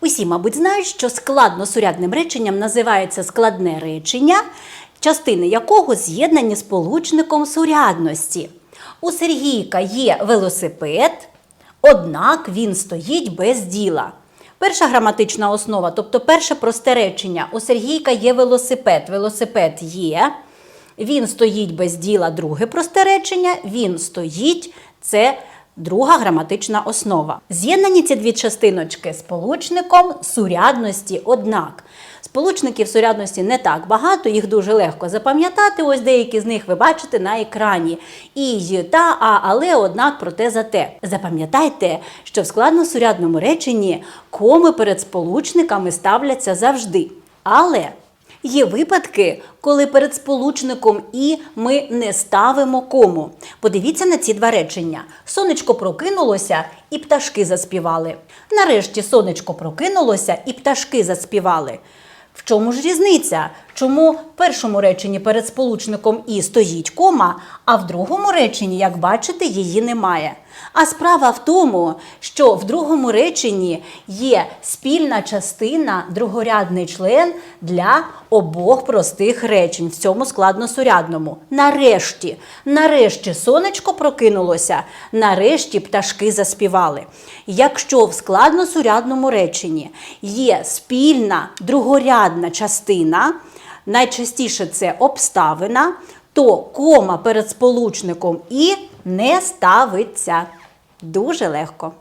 Усі, мабуть, знають, що складносурядним реченням називається складне речення, частини якого з'єднані сполучником сурядності. У Сергійка є велосипед, однак він стоїть без діла. Перша граматична основа, тобто перше просте речення. У Сергійка є велосипед. Велосипед є. Він стоїть без діла. Друге просте речення. Він стоїть. Це друга граматична основа. З'єднані ці дві частиночки сполучником сурядності, однак. Сполучників сурядності не так багато, їх дуже легко запам'ятати. Ось деякі з них ви бачите на екрані. І та, а, але, однак, проте зате. Запам'ятайте, що в складносурядному реченні коми перед сполучниками ставляться завжди. Але Є випадки, коли перед сполучником і ми не ставимо кому. Подивіться на ці два речення: сонечко прокинулося і пташки заспівали. Нарешті сонечко прокинулося і пташки заспівали. В чому ж різниця? Чому в першому реченні перед сполучником і стоїть кома, а в другому реченні, як бачите, її немає. А справа в тому, що в другому реченні є спільна частина, другорядний член для обох простих речень в цьому складносурядному. Нарешті, нарешті сонечко прокинулося, нарешті пташки заспівали. Якщо в складносурядному реченні є спільна другорядна частина, найчастіше це обставина, то кома перед сполучником і не ставиться. Дуже легко.